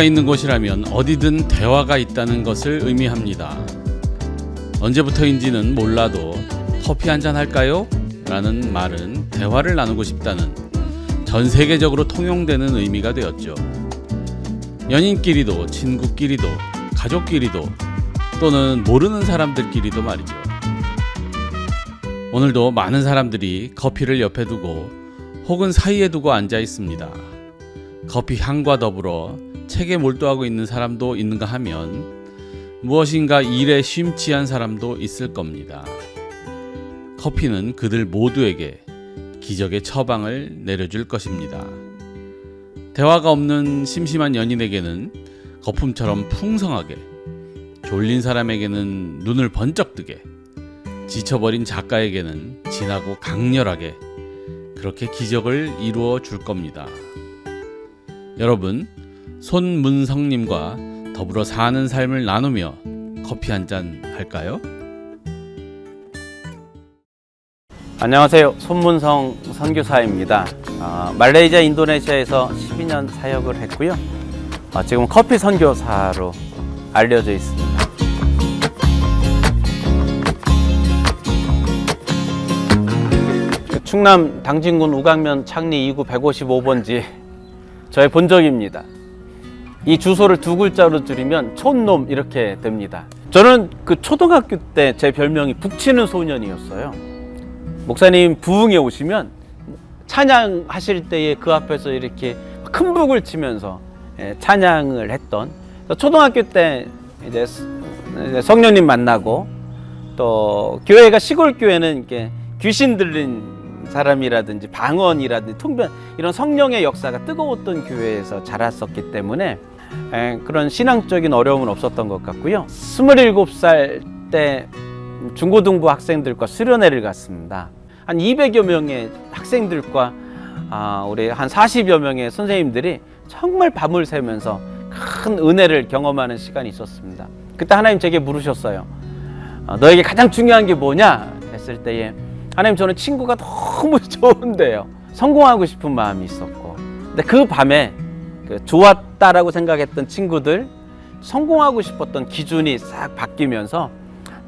커피가 있는 곳이라면 어디든 대화가 있다는 것을 의미합니다. 언제부터인지는 몰라도 커피 한 잔 할까요? 라는 말은 대화를 나누고 싶다는 전 세계적으로 통용되는 의미가 되었죠. 연인끼리도 친구끼리도 가족끼리도 또는 모르는 사람들끼리도 말이죠. 오늘도 많은 사람들이 커피를 옆에 두고 혹은 사이에 두고 앉아 있습니다. 커피 향과 더불어 책에 몰두하고 있는 사람도 있는가 하면 무엇인가 일에 심취한 사람도 있을 겁니다. 커피는 그들 모두에게 기적의 처방을 내려줄 것입니다. 대화가 없는 심심한 연인에게는 거품처럼 풍성하게, 졸린 사람에게는 눈을 번쩍 뜨게, 지쳐버린 작가에게는 진하고 강렬하게 그렇게 기적을 이루어 줄 겁니다. 여러분, 손문성님과 더불어 사는 삶을 나누며 커피 한 잔 할까요? 안녕하세요. 손문성 선교사입니다. 아, 말레이시아, 인도네시아에서 12년 사역을 했고요. 아, 지금 커피 선교사로 알려져 있습니다. 그 충남 당진군 우강면 창리 2구 155번지 저의 본적입니다. 이 주소를 두 글자로 줄이면 촌놈 이렇게 됩니다. 저는 그 초등학교 때 제 별명이 북치는 소년이었어요. 목사님 부흥에 오시면 찬양하실 때에 그 앞에서 이렇게 큰 북을 치면서 예, 찬양을 했던 초등학교 때 이제 성령님 만나고 또 교회가 시골 교회는 이렇게 귀신 들린 사람이라든지 방언이라든지 통변 이런 성령의 역사가 뜨거웠던 교회에서 자랐었기 때문에 에, 그런 신앙적인 어려움은 없었던 것 같고요. 27살 때 중고등부 학생들과 수련회를 갔습니다. 한 200여 명의 학생들과 아, 우리 한 40여 명의 선생님들이 정말 밤을 새면서 큰 은혜를 경험하는 시간이 있었습니다. 그때 하나님 제게 물으셨어요. 어, 너에게 가장 중요한 게 뭐냐 했을 때에 하나님 저는 친구가 너무 좋은데요. 성공하고 싶은 마음이 있었고. 근데 그 밤에 그 좋았다라고 생각했던 친구들 성공하고 싶었던 기준이 싹 바뀌면서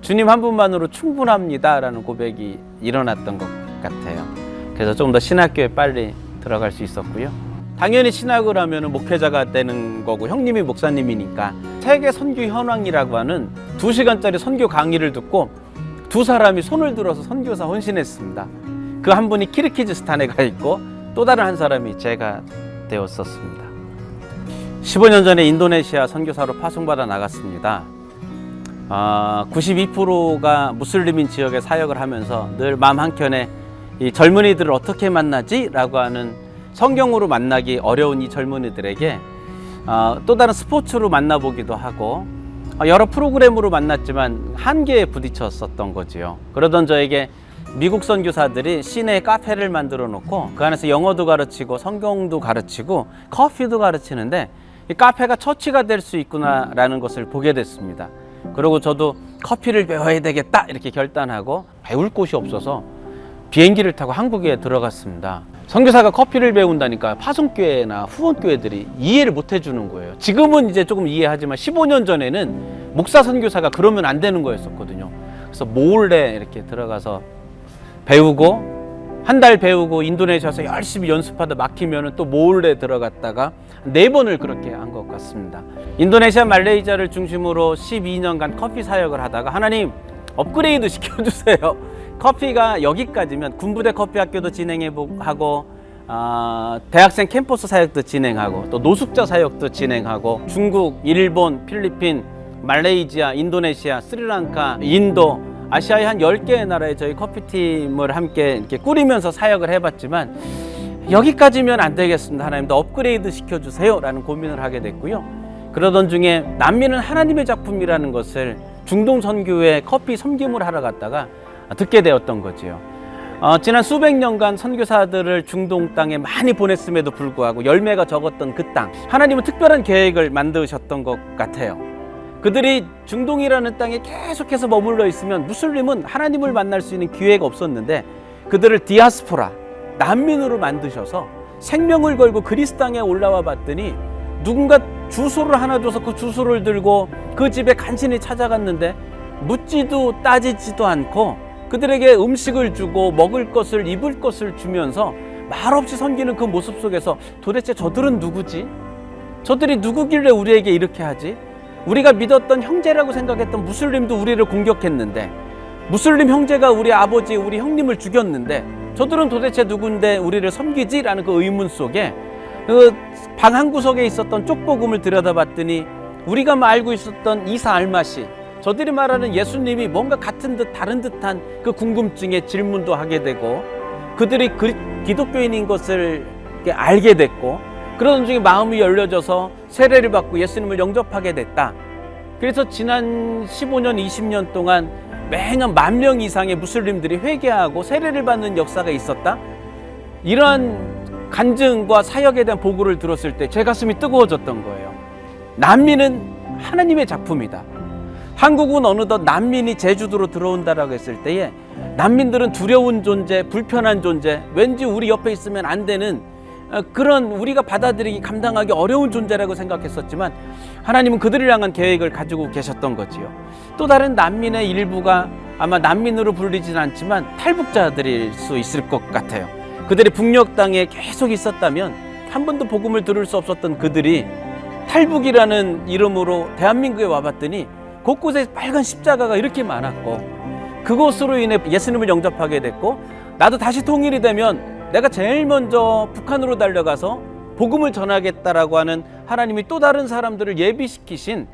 주님 한 분만으로 충분합니다라는 고백이 일어났던 것 같아요. 그래서 좀 더 신학교에 빨리 들어갈 수 있었고요. 당연히 신학을 하면 목회자가 되는 거고 형님이 목사님이니까 세계 선교 현황이라고 하는 두 시간짜리 선교 강의를 듣고 두 사람이 손을 들어서 선교사 헌신했습니다. 그 한 분이 키르키즈스탄에 가 있고 또 다른 한 사람이 제가 되었었습니다. 15년 전에 인도네시아 선교사로 파송받아 나갔습니다. 아, 92%가 무슬림인 지역에 사역을 하면서 늘 마음 한켠에 이 젊은이들을 어떻게 만나지? 라고 하는 성경으로 만나기 어려운 이 젊은이들에게 아, 또 다른 스포츠로 만나보기도 하고 아, 여러 프로그램으로 만났지만 한계에 부딪혔었던 거지요. 그러던 저에게 미국 선교사들이 시내에 카페를 만들어 놓고 그 안에서 영어도 가르치고 성경도 가르치고 커피도 가르치는데 이 카페가 처치가 될 수 있구나라는 것을 보게 됐습니다. 그리고 저도 커피를 배워야 되겠다 이렇게 결단하고 배울 곳이 없어서 비행기를 타고 한국에 들어갔습니다. 선교사가 커피를 배운다니까 파송교회나 후원교회들이 이해를 못 해주는 거예요. 지금은 이제 조금 이해하지만 15년 전에는 목사 선교사가 그러면 안 되는 거였었거든요. 그래서 몰래 이렇게 들어가서 배우고 한 달 배우고 인도네시아에서 열심히 연습하다 막히면 또 몰래 들어갔다가 네 번을 그렇게 한 것 같습니다. 인도네시아 말레이시아를 중심으로 12년간 커피 사역을 하다가 하나님 업그레이드 시켜주세요. 커피가 여기까지면 군부대 커피 학교도 진행하고 아, 대학생 캠퍼스 사역도 진행하고 또 노숙자 사역도 진행하고 중국, 일본, 필리핀, 말레이시아, 인도네시아, 스리랑카, 인도 아시아의 한 10개의 나라에 저희 커피팀을 함께 이렇게 꾸리면서 사역을 해봤지만 여기까지면 안 되겠습니다. 하나님 더 업그레이드 시켜주세요. 라는 고민을 하게 됐고요. 그러던 중에 난민은 하나님의 작품이라는 것을 중동 선교회 커피 섬김을 하러 갔다가 듣게 되었던 거지요. 어, 지난 수백 년간 선교사들을 중동 땅에 많이 보냈음에도 불구하고 열매가 적었던 그 땅, 하나님은 특별한 계획을 만드셨던 것 같아요. 그들이 중동이라는 땅에 계속해서 머물러 있으면 무슬림은 하나님을 만날 수 있는 기회가 없었는데 그들을 디아스포라 난민으로 만드셔서 생명을 걸고 그리스 땅에 올라와 봤더니 누군가 주소를 하나 줘서 그 주소를 들고 그 집에 간신히 찾아갔는데 묻지도 따지지도 않고 그들에게 음식을 주고 먹을 것을 입을 것을 주면서 말없이 섬기는 그 모습 속에서 도대체 저들은 누구지? 저들이 누구길래 우리에게 이렇게 하지? 우리가 믿었던 형제라고 생각했던 무슬림도 우리를 공격했는데 무슬림 형제가 우리 아버지, 우리 형님을 죽였는데 저들은 도대체 누군데 우리를 섬기지 라는 그 의문 속에 그 방 한 구석에 있었던 쪽복음을 들여다봤더니 우리가 알고 있었던 이사 알마시 저들이 말하는 예수님이 뭔가 같은 듯 다른 듯한 그 궁금증에 질문도 하게 되고 그들이 그 기독교인인 것을 알게 됐고 그러던 중에 마음이 열려져서 세례를 받고 예수님을 영접하게 됐다. 그래서 지난 15년, 20년 동안 매년 만 명 이상의 무슬림들이 회개하고 세례를 받는 역사가 있었다. 이러한 간증과 사역에 대한 보고를 들었을 때 제 가슴이 뜨거워졌던 거예요. 난민은 하나님의 작품이다. 한국은 어느덧 난민이 제주도로 들어온다라고 했을 때에 난민들은 두려운 존재, 불편한 존재, 왠지 우리 옆에 있으면 안 되는 어, 그런 우리가 받아들이기 감당하기 어려운 존재라고 생각했었지만 하나님은 그들을 향한 계획을 가지고 계셨던 거지요. 또 다른 난민의 일부가 아마 난민으로 불리진 않지만 탈북자들일 수 있을 것 같아요. 그들이 북녘 땅에 계속 있었다면 한 번도 복음을 들을 수 없었던 그들이 탈북이라는 이름으로 대한민국에 와봤더니 곳곳에 빨간 십자가가 이렇게 많았고 그것으로 인해 예수님을 영접하게 됐고 나도 다시 통일이 되면 내가 제일 먼저 북한으로 달려가서 복음을 전하겠다라고 하는 하나님이 또 다른 사람들을 예비시키신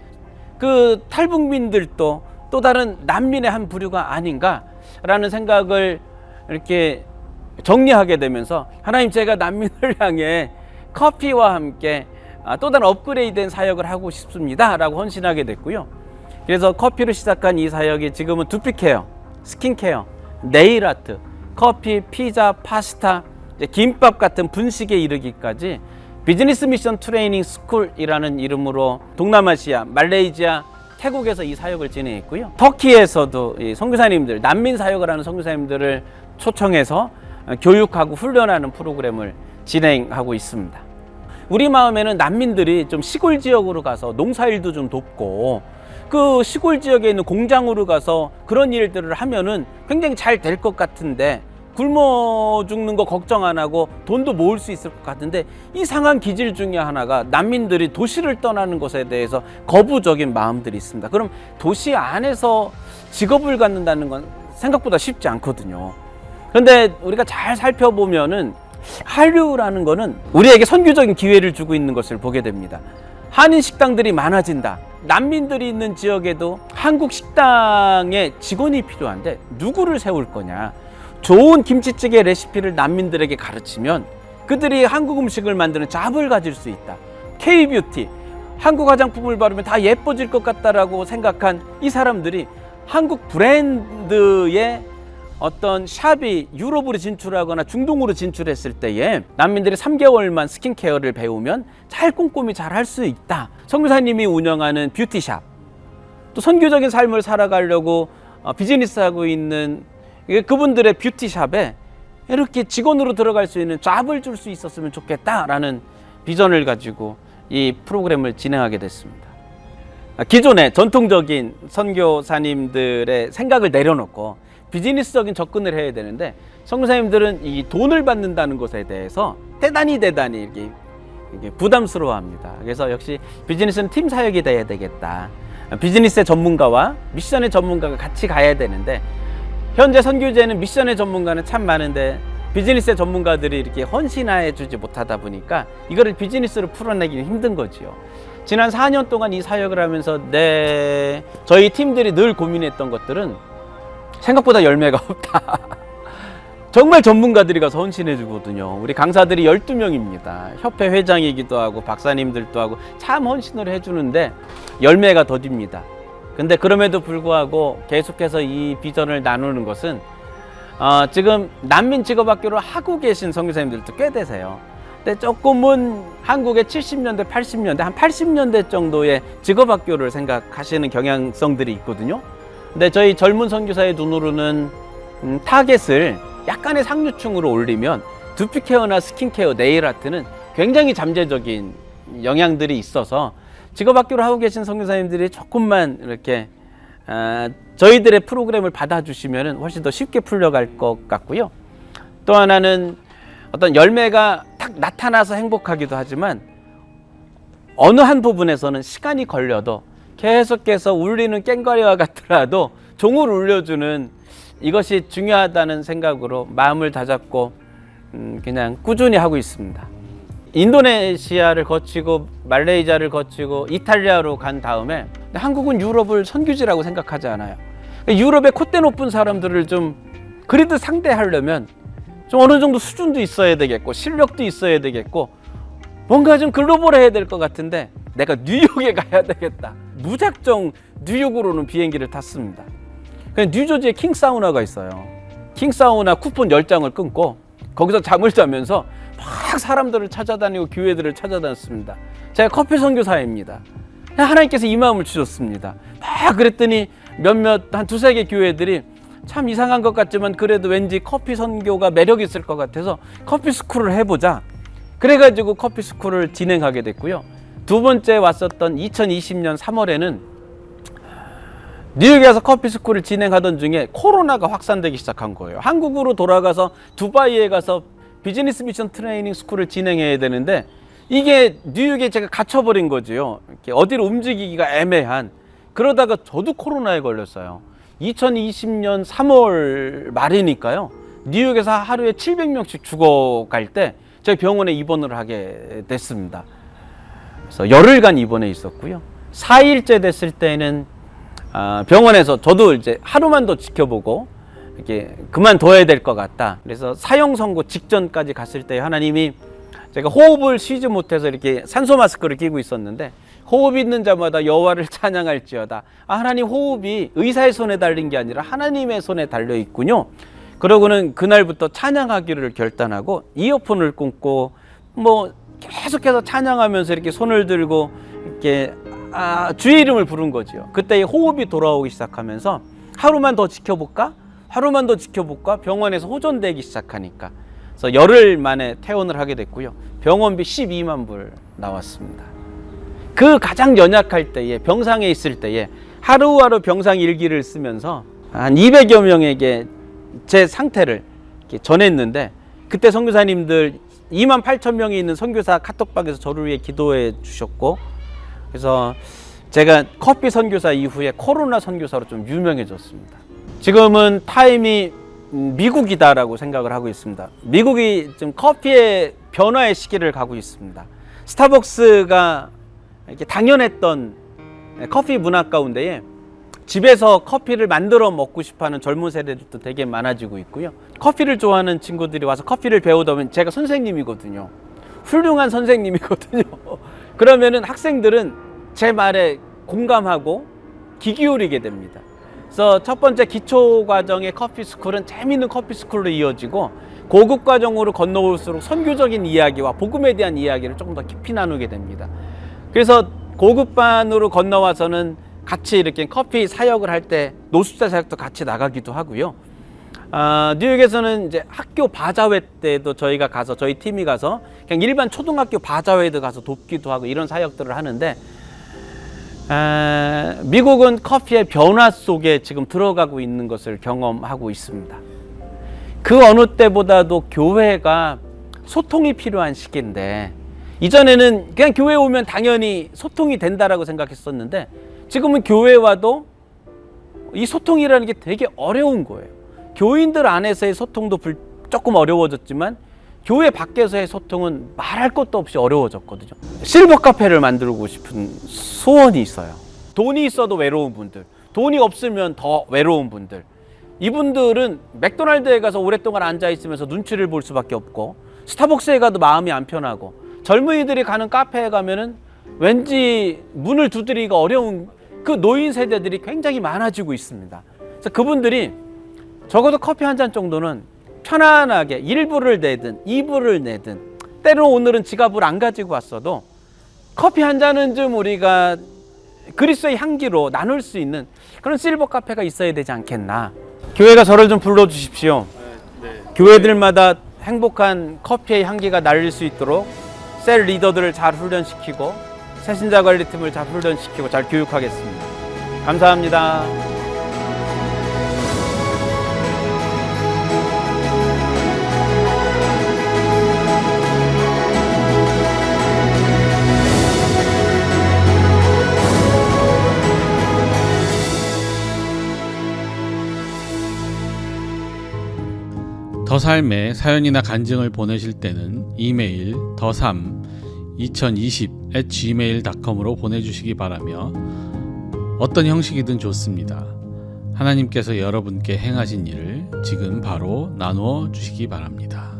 그 탈북민들도 또 다른 난민의 한 부류가 아닌가라는 생각을 이렇게 정리하게 되면서 하나님 제가 난민을 향해 커피와 함께 아, 또 다른 업그레이드된 사역을 하고 싶습니다라고 헌신하게 됐고요. 그래서 커피로 시작한 이 사역이 지금은 두피케어, 스킨케어, 네일 아트, 커피, 피자, 파스타, 김밥 같은 분식에 이르기까지 비즈니스 미션 트레이닝 스쿨이라는 이름으로 동남아시아, 말레이시아, 태국에서 이 사역을 진행했고요. 터키에서도 이 선교사님들, 난민 사역을 하는 선교사님들을 초청해서 교육하고 훈련하는 프로그램을 진행하고 있습니다. 우리 마음에는 난민들이 좀 시골 지역으로 가서 농사일도 좀 돕고 그 시골 지역에 있는 공장으로 가서 그런 일들을 하면은 굉장히 잘 될 것 같은데 굶어 죽는 거 걱정 안 하고 돈도 모을 수 있을 것 같은데 이상한 기질 중에 하나가 난민들이 도시를 떠나는 것에 대해서 거부적인 마음들이 있습니다. 그럼 도시 안에서 직업을 갖는다는 건 생각보다 쉽지 않거든요. 그런데 우리가 잘 살펴보면은 한류라는 거는 우리에게 선교적인 기회를 주고 있는 것을 보게 됩니다. 한인 식당들이 많아진다. 난민들이 있는 지역에도 한국 식당에 직원이 필요한데 누구를 세울 거냐? 좋은 김치찌개 레시피를 난민들에게 가르치면 그들이 한국 음식을 만드는 잡을 가질 수 있다. K-뷰티, 한국 화장품을 바르면 다 예뻐질 것 같다라고 생각한 이 사람들이 한국 브랜드의 어떤 샵이 유럽으로 진출하거나 중동으로 진출했을 때에 난민들이 3개월만 스킨케어를 배우면 잘 꼼꼼히 잘 할 수 있다. 성교사님이 운영하는 뷰티샵. 또 선교적인 삶을 살아가려고 어, 비즈니스 하고 있는 이게 그분들의 뷰티샵에 이렇게 직원으로 들어갈 수 있는 잡을 줄 수 있었으면 좋겠다라는 비전을 가지고 이 프로그램을 진행하게 됐습니다. 아, 기존의 전통적인 선교사님들의 생각을 내려놓고 비즈니스적인 접근을 해야 되는데 선교사님들은 이 돈을 받는다는 것에 대해서 대단히 대단히 이렇게, 이렇게 부담스러워합니다. 그래서 역시 비즈니스는 팀 사역이 돼야 되겠다. 비즈니스의 전문가와 미션의 전문가가 같이 가야 되는데 현재 선교제는 미션의 전문가는 참 많은데 비즈니스의 전문가들이 이렇게 헌신해 주지 못하다 보니까 이거를 비즈니스로 풀어내기는 힘든 거지요. 지난 4년 동안 이 사역을 하면서 내 저희 팀들이 늘 고민했던 것들은 생각보다 열매가 없다. 정말 전문가들이 가서 헌신해 주거든요. 우리 강사들이 12명입니다. 협회 회장이기도 하고 박사님들도 하고 참 헌신을 해 주는데 열매가 더딥니다. 근데 그럼에도 불구하고 계속해서 이 비전을 나누는 것은 어, 지금 난민 직업학교를 하고 계신 선교사님들도 꽤 되세요. 근데 조금은 한국의 70년대, 80년대, 한 80년대 정도의 직업학교를 생각하시는 경향성들이 있거든요. 근데 저희 젊은 선교사의 눈으로는 음, 타겟을 약간의 상류층으로 올리면 두피 케어나 스킨 케어, 네일 아트는 굉장히 잠재적인 영향들이 있어서 직업 학교를 하고 계신 선교사님들이 조금만 이렇게 아, 저희들의 프로그램을 받아주시면 훨씬 더 쉽게 풀려갈 것 같고요. 또 하나는 어떤 열매가 탁 나타나서 행복하기도 하지만 어느 한 부분에서는 시간이 걸려도 계속해서 울리는 깽가리와 같더라도 종을 울려주는 이것이 중요하다는 생각으로 마음을 다잡고 음, 그냥 꾸준히 하고 있습니다. 인도네시아를 거치고 말레이시아를 거치고 이탈리아로 간 다음에 한국은 유럽을 선교지라고 생각하지 않아요. 유럽의 콧대 높은 사람들을 좀 그래도 상대하려면 좀 어느 정도 수준도 있어야 되겠고 실력도 있어야 되겠고 뭔가 좀 글로벌해야 될 것 같은데 내가 뉴욕에 가야 되겠다. 무작정 뉴욕으로는 비행기를 탔습니다. 뉴저지에 킹 사우나가 있어요. 킹 사우나 쿠폰 10장을 끊고 거기서 잠을 자면서 막 사람들을 찾아다니고 교회들을 찾아다녔습니다. 제가 커피 선교사입니다. 하나님께서 이 마음을 주셨습니다. 막 그랬더니 몇몇 한 두세 개 교회들이 참 이상한 것 같지만 그래도 왠지 커피 선교가 매력 있을 것 같아서 커피 스쿨을 해보자. 그래가지고 커피 스쿨을 진행하게 됐고요. 두 번째 왔었던 2020년 3월에는 뉴욕에서 커피 스쿨을 진행하던 중에 코로나가 확산되기 시작한 거예요. 한국으로 돌아가서 두바이에 가서 비즈니스 미션 트레이닝 스쿨을 진행해야 되는데 이게 뉴욕에 제가 갇혀버린 거지요. 어디로 움직이기가 애매한. 그러다가 저도 코로나에 걸렸어요. 2020년 3월 말이니까요. 뉴욕에서 하루에 700명씩 죽어갈 때 저희 병원에 입원을 하게 됐습니다. 그래서 열흘간 입원해 있었고요. 4일째 됐을 때는 아, 병원에서 저도 이제 하루만 더 지켜보고 이렇게 그만둬야 될 것 같다. 그래서 사형 선고 직전까지 갔을 때 하나님이 제가 호흡을 쉬지 못해서 이렇게 산소 마스크를 끼고 있었는데 호흡 있는 자마다 여호와를 찬양할지어다. 아, 하나님 호흡이 의사의 손에 달린 게 아니라 하나님의 손에 달려 있군요. 그러고는 그날부터 찬양하기를 결단하고 이어폰을 꽂고 뭐 계속해서 찬양하면서 이렇게 손을 들고 이렇게 아, 주의 이름을 부른 거지요. 그때 호흡이 돌아오기 시작하면서 하루만 더 지켜볼까? 하루만 더 지켜볼까? 병원에서 호전되기 시작하니까. 그래서 열흘 만에 퇴원을 하게 됐고요. 병원비 12만 불 나왔습니다. 그 가장 연약할 때에 병상에 있을 때에 하루하루 병상 일기를 쓰면서 한 200여 명에게 제 상태를 전했는데 그때 선교사님들 2만 8천 명이 있는 선교사 카톡방에서 저를 위해 기도해 주셨고 그래서 제가 커피 선교사 이후에 코로나 선교사로 좀 유명해졌습니다. 지금은 타임이 미국이다라고 생각을 하고 있습니다. 미국이 지금 커피의 변화의 시기를 가고 있습니다. 스타벅스가 이렇게 당연했던 커피 문화 가운데에 집에서 커피를 만들어 먹고 싶어하는 젊은 세대들도 되게 많아지고 있고요. 커피를 좋아하는 친구들이 와서 커피를 배우다 보면 제가 선생님이거든요. 훌륭한 선생님이거든요. 그러면은 학생들은 제 말에 공감하고 귀 기울이게 됩니다. 그래서 첫 번째 기초 과정의 커피 스쿨은 재미있는 커피 스쿨로 이어지고 고급 과정으로 건너올수록 선교적인 이야기와 복음에 대한 이야기를 조금 더 깊이 나누게 됩니다. 그래서 고급반으로 건너와서는 같이 이렇게 커피 사역을 할 때 노숙자 사역도 같이 나가기도 하고요. 아, 뉴욕에서는 이제 학교 바자회 때도 저희가 가서 저희 팀이 가서 그냥 일반 초등학교 바자회도 가서 돕기도 하고 이런 사역들을 하는데 아, 미국은 커피의 변화 속에 지금 들어가고 있는 것을 경험하고 있습니다. 그 어느 때보다도 교회가 소통이 필요한 시기인데 이전에는 그냥 교회 오면 당연히 소통이 된다라고 생각했었는데 지금은 교회와도 이 소통이라는 게 되게 어려운 거예요. 교인들 안에서의 소통도 불- 조금 어려워졌지만 교회 밖에서의 소통은 말할 것도 없이 어려워졌거든요. 실버 카페를 만들고 싶은 소원이 있어요. 돈이 있어도 외로운 분들, 돈이 없으면 더 외로운 분들. 이분들은 맥도날드에 가서 오랫동안 앉아 있으면서 눈치를 볼 수밖에 없고 스타벅스에 가도 마음이 안 편하고 젊은이들이 가는 카페에 가면은 왠지 문을 두드리기가 어려운 그 노인 세대들이 굉장히 많아지고 있습니다. 그래서 그분들이 적어도 커피 한 잔 정도는 편안하게 1불을 내든 2불을 내든 때로 오늘은 지갑을 안 가지고 왔어도 커피 한 잔은 좀 우리가 그리스의 향기로 나눌 수 있는 그런 실버 카페가 있어야 되지 않겠나. 교회가 저를 좀 불러 주십시오. 교회들마다 행복한 커피의 향기가 날릴 수 있도록 셀 리더들을 잘 훈련시키고 새신자 관리팀을 잘 훈련시키고 잘 교육하겠습니다. 감사합니다. 더 삶에 사연이나 간증을 보내실 때는 이메일 더삼 2020 at gmail.com으로 보내주시기 바라며 어떤 형식이든 좋습니다. 하나님께서 여러분께 행하신 일을 지금 바로 나누어 주시기 바랍니다.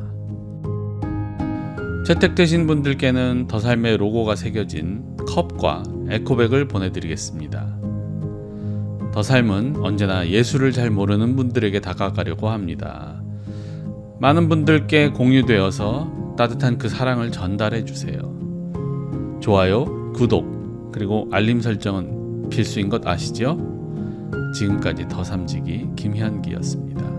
채택되신 분들께는 더 삶의 로고가 새겨진 컵과 에코백을 보내드리겠습니다. 더 삶은 언제나 예수를 잘 모르는 분들에게 다가가려고 합니다. 많은 분들께 공유되어서 따뜻한 그 사랑을 전달해 주세요. 좋아요, 구독, 그리고 알림 설정은 필수인 것 아시죠? 지금까지 더 삼지기 김현기였습니다.